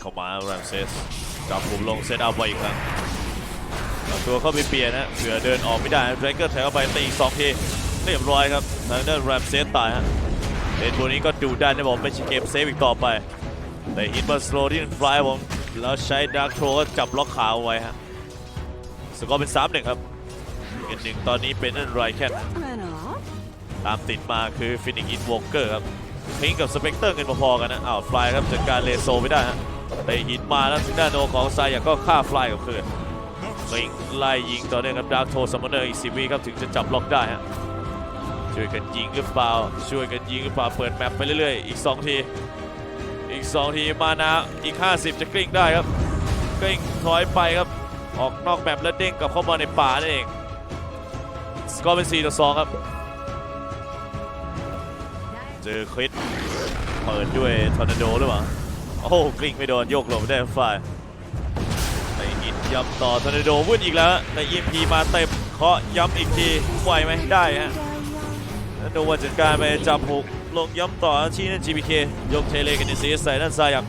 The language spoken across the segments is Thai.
เข้ามาแรมเซสจับผมลงเซตอัพไว้อีกครั้งตัวเข้าไปเปลี่ยนนะเผื่อเดินออกไม่ได้เดรกเกอร์แถวเข้าไปตีอีกสองทีเรียบร้อยครับทางด้านแรมเซสตายฮะเล่นตัวนี้ก็ดูได้นะผมไม่ใช่เกมเซฟอีกต่อไป แต่ฮิตมาสโลที่ฟลายผมแล้วใช้ดาร์คโทรก็จับล็อกขาเอาไว้ฮะสกอร์เป็น3 1ครับอีกหนึ่งตอนนี้เป็นนั่นไรแค่ตามติดมาคือฟินิกอินวอลเกอร์ครับพิงกับสเปกเตอร์กันพอๆกันนะอ้าวฟลายครับจัดการเลโซไม่ได้ฮะ แต่หินมาแล้วทางด้าโนของไซยอยากก็ฆ่าฟลายกับคืนฟิงไล่ยิงต่อเนื่องครับดาร์คโทสมอนเนอร์อีกสิวิครับถึงจะจับล็อกได้ฮะช่วยกันยิงหรือเปล่า ช่วยกันยิงหรือเปล่าเปิดแมปไปเรื่อยๆ อีก 2 ที อีก 2 ทีมานะอีก 50 จะกลิ้งได้ครับกลิ้งถอยไปครับออกนอกแมปแล้วเด้งกลับเข้ามาในป่านั่นเองสกอร์เป็น4ต่อ2ครับเจอคริสเปิดด้วยทอร์นาโดหรือเปล่า โอ้โหกลิ้งไม่โดนโยกหลบได้ฝ่ายในหินย้ำต่อทอร์นาโดวุ่นอีกแล้วใน EMP มาเต็มเคาะย้ำอีกทีไหวไหมได้ฮะแล้วโดนจัดการไปจับผูกลงย้ำต่อชี้นั่น GPK ยกเทเลกันในซีใส่นั่นซายัก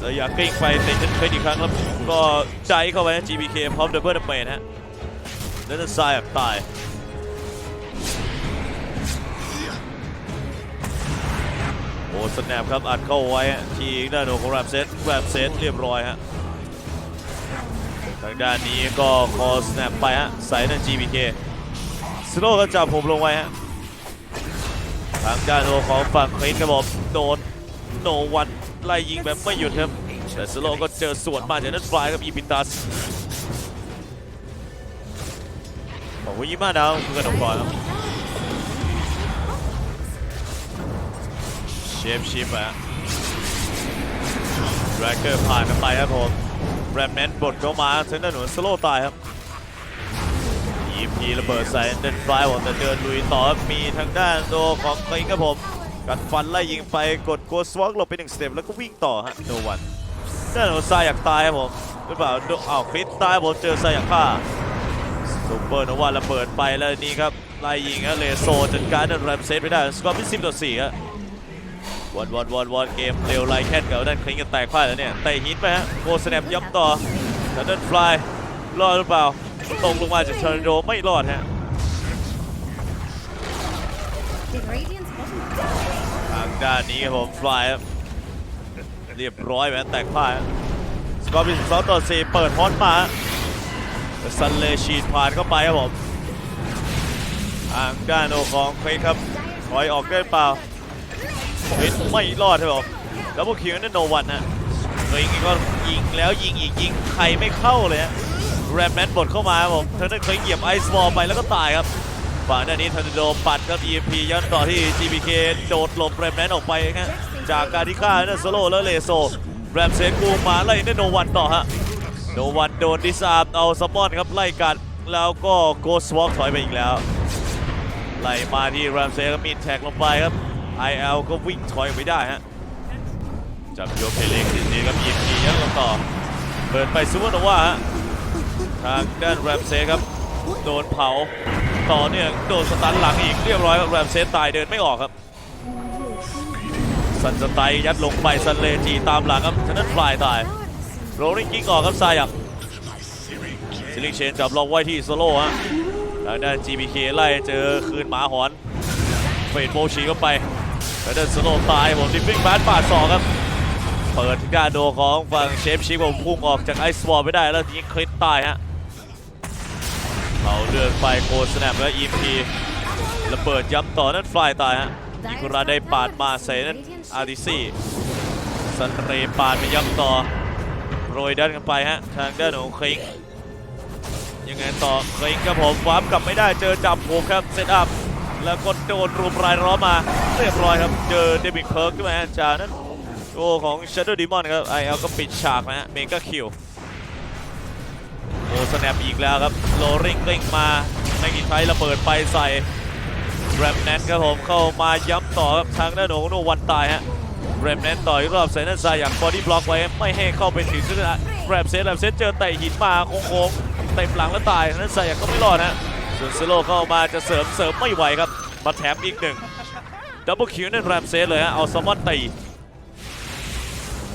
ซายักกลิ้งไปติดนั่นเคยอีกครั้งแล้วก็ใจเข้าไปนะ GPK พร้อมดับเบิลดับเมนฮะแล้วนั่นซายักตาย สแนปครับอัดเข้าไว้ที่ด้านโนของแรมเซตแรมเซตเรียบร้อยฮะทางด้านนี้ก็คอสแนปไปฮะใส่นั่น GBK สโลก็จับผมลงไว้ฮะทางด้านโนของฝั่งคลินครับผมโดนโนวันไล่ยิงแบบไม่หยุดครับแต่สโลก็เจอสวนมาจากนั้นฟลายกับอีพิตัสบอกว่ายี่มาดาวคือกระดกก่อนครับ เชฟชิปอะแร็กเกอร์ผ่านไปครับผมแรมแมนบดเข้ามาเซนเดอร์หนุนสโลตายครับยีพีระเบิดใส่เดินฟลายผมแต่เดินลุยต่อครับมีทางด้านโดของคลิงครับผม กัดฟันไล่ยิงไปกดโกสวอกหลบไปหนึ่งสเต็ปแล้วก็วิ่งต่อฮะโนวันด้านของซายอยากตายครับผมหรือเปล่าโดอ้าวคริสตายผมเจอซายอยากฆ่าซูเปอร์โนวาระเบิดไปแล้วนี่ครับไล่ยิงฮะเลโซจัดการเดันแรมเซตไม่ได้สกอร์เป็นสิบต่อสี่ฮะ วนวนวนวนเกมเร็วไล่แค่นกับด้านคลิงกันแตกพ่ายแล้วเนี่ยเตะหินไปฮะโกสแนปย้ำต่อแล้วด้านฟลายรอดหรือเปล่าตกลงมาจากทอร์นโดไม่รอดฮะทางด้านนี้ครับผมฟลายเรียบร้อยแหวนแตกพ่ายฮะสกอร์เป็นสองต่อสี่เปิดฮอตมาฮะซันเลชีดผ่านเข้าไปครับผมทางด้านโอของคลิงครับถอยออกได้เปล่า เฮ้ยไม่รอดครับผมดับเบิลคิวนั่นโนวันฮะเฮ้ยก็ยิงแล้วยิงอีกยิงใครไม่เข้าเลยฮะแรมแมนบดเข้ามาครับผมเธอนั้นเคยเหยียบไอซ์บอลไปแล้วก็ตายครับฝั่งด้านนี้ทันโดปัดครับ EMP ย้อนต่อที่ GBK โดดหลบแรมแมนออกไปฮะจากการที่ฆ่านั่นโซโลแล้วเลโซแรมเซกูมาไล่นั่นโนวันต่อฮะโนวันโดนดิสอาร์เอาซัมมอนครับไล่กัดแล้วก็โกสวอล์กถอยไปอีกแล้ว ไล่มาที่แรมเซก็มีแท็กลงไปครับ IL ก็วิ่งถอยไม่ได้ฮะจับโยเพเล็กทีนี้ครับยิงทียังต่อ เปิดไปซูเปอร์โนวาฮะทางด้านแรมเซครับ โดนเผาต่อเนี่ยโดนสตันหลังอีกเรียบร้อยครับแรมเซตายเดินไม่ออกครับสันสไตยัดลงไปซันเลจีตามหลังครับฉะนั้นฟลายตายโรลิงกิ้งออกครับซายักซิลิงเชนจับล็อกไว้ที่โซโล่ฮะทางด้าน GBK ไล่เจอคืนหมาหอนเฟดโมชีเข้าไป แล้วเดินสโลว์ตายผมดิฟฟิ้งแบทปาดสองครับ เปิดที่ดานโดของฝั่งเชฟชิปผมพุ่งออกจากไอซ์วอลไม่ได้แล้วยิงคลิปตายฮะเขาเดินไปโคสแนปแล้วอีพีระเบิดย้ำต่อนั่นฟลายตายฮะอิคุระได้ปาดมาใส่นั่นอาร์ดิซี่สันเรปาดไปย้ำต่อโรยดันกันไปฮะทางด้านของคลิงยังไงต่อคลิงครับผมวาร์ปกลับไม่ได้เจอจับโผครับเซตอัพ แล้วก็โดนรุมรายล้อมมาเรียบร้อยครับเจอเดวิดเคิร์กขึ้นมาจากนั้นโอ้ของ Shadow Demon ครับ IL ก็ปิดฉากนะฮะเมกาคิวโอ้สแนปอีกแล้วครับโลริงกลิ้งมาไม่มีใครระเบิดไปใส่แรมแนนครับผมเข้ามาย้ำต่อครับทางด้านของโนวันตายฮะแรมแนนต่อยรอบใส่นันซายอย่างบอดี้บล็อกไว้ไม่ให้เข้าไปถึงซึ่งแรมเซตแรมเซตเจอเตะหินมาโค้งๆเต็มหลังแล้วตายนันซายอย่างก็ไม่รอดฮะ ส่วนสโลเข้ามาจะเสริมเสริมไม่ไหวครับ มาแถมอีกหนึ่งดับเบิลคิวนั่นแรมเซสเลยฮะ เอาแซลมอนตี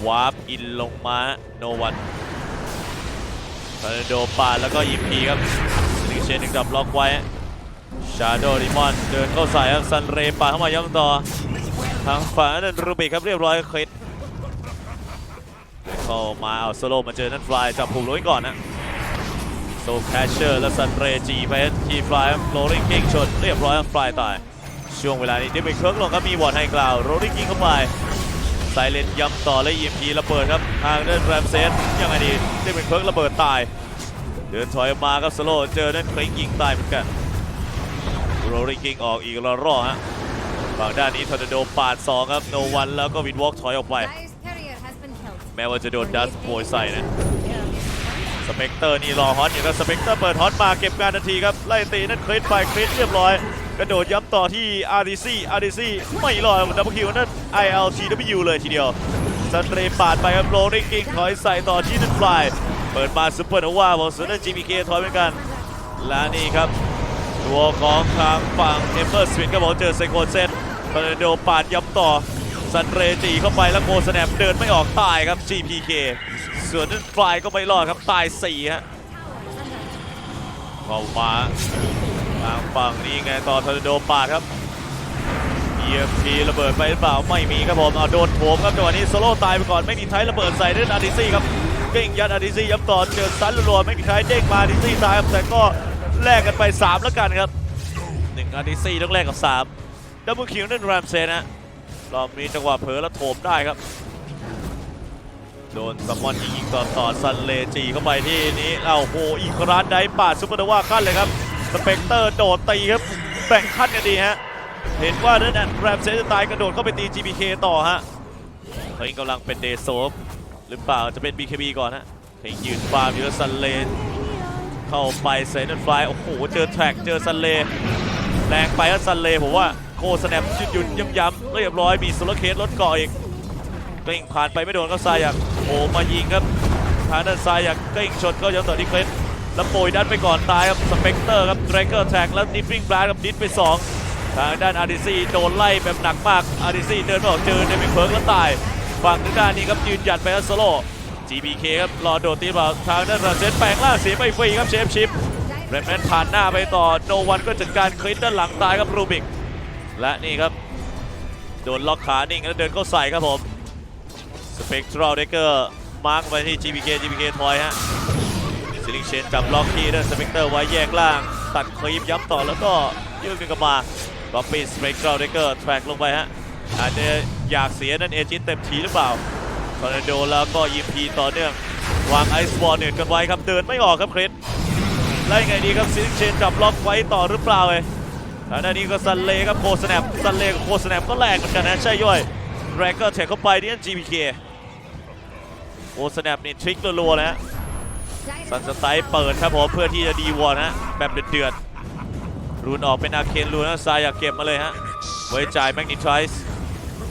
วาร์ปอินลงมาโนวันทอร์นาโดปาแล้วก็ยิพีครับลิงเชนถึงกับล็อกไว้ชาโดดิมอนเดินเข้าใส่ครับซันเรปาเข้ามาย่ำต่อ ทางฝั่งนั้นรูบิกครับเรียบร้อยคลิดเข้ามาเอาโซโลมาเจอนั่นฟลายจับผูกไว้ก่อนนะ โซแคชเชอร์และซันเรจีไปทีฟลายโรลิงกิ้งชนเรียบร้อยฟลายตาย ช่วงเวลานี้ได้ไปเคิร์กลงครับมีวอร์ดให้กล่าวโรลิงกิ้งเข้าไปไซเลนย้ำต่อและ EMP ระเบิดครับทางเดินแรมเซสยังไงดีได้ไปเคิร์กระเบิดตาย เดินถอยออกมาครับสโลเจอนั่นคลิงยิงตายเหมือนกันโรลิงกิ้งออกอีกระรอกฮะฝั่งด้านนี้ทอร์นาโดปาด2ครับโนวันแล้วก็วินวอล์กถอยออกไป Dire's carrier has been killed. แม้ว่าจะโดนดัสโบยใส่นะ Enemy สเปกเตอร์นี่รอฮอตอยู่ครับสเปกเตอร์เปิดฮอตมาเก็บการทันทีครับไล่ตีนั่นคลิสไปคลิสเรียบร้อย กระโดดย้ำต่อที่ RDC RDC ไม่รอดดับเบิลคิวนั่น ILTW เลยทีเดียวซันเรปาดไปครับโรลิงกิ้งถอยใส่ต่อที่นั่นฟลายเปิดมาซุปเปอร์โนวาบอกส่วนนั่น GPK ถอยเหมือนกัน และนี่ครับ ตัวของทางฝั่งเอเ e อร์สวินก็บอกเจอไซโคเซนทอร์โดปาดย้ำต่อซันเรจีเข้าไปแล้วโกสแนปเดินไม่ออกตายครับ GPK ส่วนนั้นฟลายก็ไม่รอดครับตาย4ฮะเข้ามาทางฝั่งนี้ไงต่อทอร์นาโดปาดครับ EMP ระเบิดไปหรือเปล่าไม่มีครับผมเอาโดนโถมครับจังหวะนี้โซโล่ตายไปก่อนไม่มีไทยระเบิดใส่ด้วยอาร์ดิซี่ครับเก่งยัดอาร์ดิซี่ย้ำต่อเจอซันรัวไม่มีใครเด้งมาอาร์ดิซี่ตายครับแต่ก็แลกกันไป 3 แล้วกันครับหนึ่งอาร์ดิซี่ต้องแลกกับ 3 ดับเบิลคิวนั่นแรมเซนนะรอบนี้จังหวะเผลอแล้วโถมได้ครับ โดนซัมมอนยิงต่อต่อซันเลจีเข้าไปที่นี้เอ้าโหอีกร้านไดปาดซุปเปอร์โนวาขั้นเลยครับสเปกเตอร์โดดตีครับแบ่งขั้นกันดีฮะเห็นว่านั่นแรมเซนจะตายกระโดดเข้าไปตี GBK ต่อฮะเฮ้ยกำลังเป็นเดโซฟหรือเปล่าจะเป็น BKB ก่อนฮะเฮ้ยยืนฟาร์มอยู่แล้วซันเลเข้าไปเซนต์ฟลายโอ้โหเจอแทร็กเจอซันเลแรงไปครับซันเลผมว่าโคสแนปหยุดหยุดย้ำย้ำเรียบร้อยมีโซลเคสลดเกาะอีก กลิ้งผ่านไปไม่โดนก็ซายักโอ้มายิงครับทางด้านซายักกลิ้งชนก็ยังต่อที่เคลสแล้วโปยดันไปก่อนตายครับสเปกเตอร์ครับแรเกอร์แท็กแล้วดิฟฟิงบลาครับดิสไปสองทางด้านอาร์ดิซีโดนไล่แบบหนักมากอาร์ดิซีเดินไม่ออกเจอเดมิเพิร์กแล้วตายฝั่งด้านนี้ครับยืนหยัดไปแล้วโซโล่ GBK ครับรอโดดตีเปล่าทางด้านราเซนแปลงล่างเสียไปฟรีครับเชฟชิปแรมแมนผ่านหน้าไปต่อโนวันก็จัดการคลินด้านหลังตายครับรูบิก และนี่ครับ โดนล็อกขานิ่งแล้วเดินเข้าใส่ครับผม สเปกทรัลเดเกอร์มาร์กไปที่ GBK GBK ทอยฮะซิลิงเชนจับล็อกที่ด้านสเปกเตอร์ไว้แยกล่าง ตัดคลีปย้ำต่อแล้วก็ยื่นกันกลับมาก็ปีสเปกตอร์เดเกอร์แทร็กลงไปฮะอาจจะอยากเสียนั่นเอจิเต็มทีหรือเปล่าทอร์นาโดแล้วก็ยิมพีต่อเนื่อง วางไอซ์บอลเนี่ยกันไว้ครับเดินไม่ออกครับคริสไล่ไงดีครับซิลิงเชนจับล็อกไว้ต่อหรือเปล่าเอ้ทางด้านนี้ก็ซันเล่ครับโคสแนปซันเล่กับโคสแนปก็แรงเหมือนกันนะใช่ย่อยแรงก็แท็กเข้าไปที่นั่น GPK โคสแนปนี่ทริกรัวๆนะฮะซันสไตล์เปิดครับผมเพื่อที่จะดีวอร์นะแบบเดือดๆรูนออกเป็นอาเคนรูนนะซายอยากเก็บมาเลยฮะไว้จ่ายแมกนิทริส์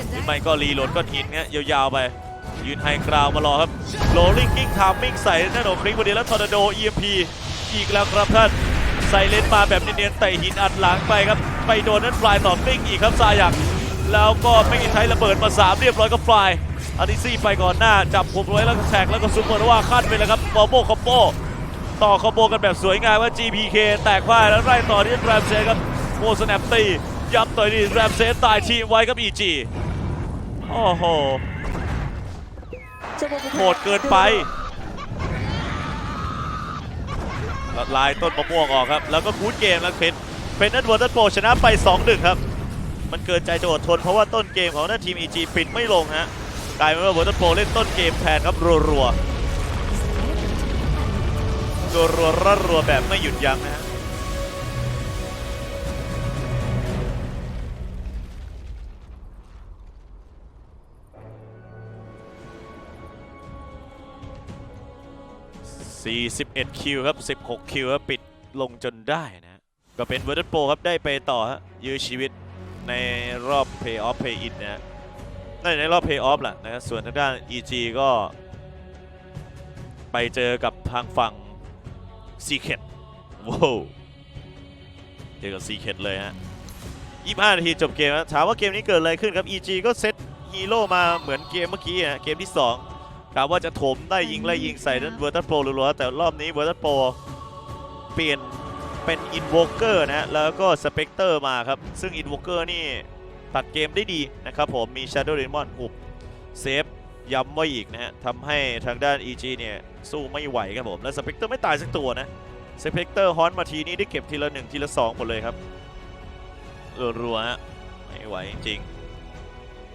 หรือไม่ก็รีโหลดก้อนหินเงี้ยยาวๆไป ยืนไฮกราวมารอครับโรลลิงกิ้งทามมิ่งใส่แน่นอนคลิกพอดีแล้วทอร์นาโด EMP อีกแล้วครับท่านใส่เลนมาแบบเนียนๆเตะหินอัดหลังไปครับ ไปโดนนั้นฟลายต่อกลิ้งอีกครับซายักแล้วก็ไม่มีไทยระเบิดมา3เรียบร้อยก็ฟลาย อาริซี่ไปก่อนหน้า จับผมไว้แล้วก็แท็กแล้วก็ซุปเปอร์ว่าขั้นไปเลยครับบอโบคอมโบต่อคอมโบกันแบบสวยงามว่า GPK แตกพ่ายแล้วไล่ต่อที่แรมเซครับโมสแนปตีย้ำต่อยที่แรมเซตายทีไว้ครับ EG โอ้โหโหดเกินไปลายต้นมะม่วงออกครับ แล้วก็คูดเกมแล้วเพนเพนนัทเวิร์ดโปชนะไป 2-1 ครับ มันเกินใจจะอดทนเพราะว่าต้นเกมของหน้าทีม EG ปิดไม่ลงฮะ กลายเป็นว่าเวิร์โปเล่นต้นเกมแทนครับรัวรัวรัวรัวรัรัวๆแบบไม่หยุดยั้งนะฮะ41 คิวครับ 16 คิวครับปิดลงจนได้นะ ก็เป็นเวอร์ดโปครับได้ไปต่อฮะยื้อชีวิตในรอบ Play Off Play In นะ ในในรอบ Play Off แหละนะส่วนทางด้าน EG ก็ ไปเจอกับทางฝั่ง Secret ว้าวเจอกับ Secret เลยฮะ25 นาทีจบเกมนะถามว่าเกมนี้เกิดอะไรขึ้นครับ EG ก็เซตฮีโร่มาเหมือนเกมเมื่อกี้นะเกมที่ 2ถามว่าจะถมได้ยิงไล่ยิงใส่นั้นเวอร์ตันโปรรัวๆแต่รอบนี้เวอร์ตันโปรเปลี่ยนเป็นอินโวเกอร์นะฮะแล้วก็สเปกเตอร์มาครับ ซึ่งอินโวเกอร์นี่ ตัดเกมได้ดีนะครับผมมี Shadow Demon หุบเซฟย้ำไว้อีกนะฮะทำให้ทางด้าน EG เนี่ยสู้ไม่ไหวครับผมและสเปกเตอร์ไม่ตายสักตัวนะสเปกเตอร์ฮอนมาทีนี้ได้เก็บทีละหนึ่งทีละสองหมดเลยครับรัวๆฮะไม่ไหวจริง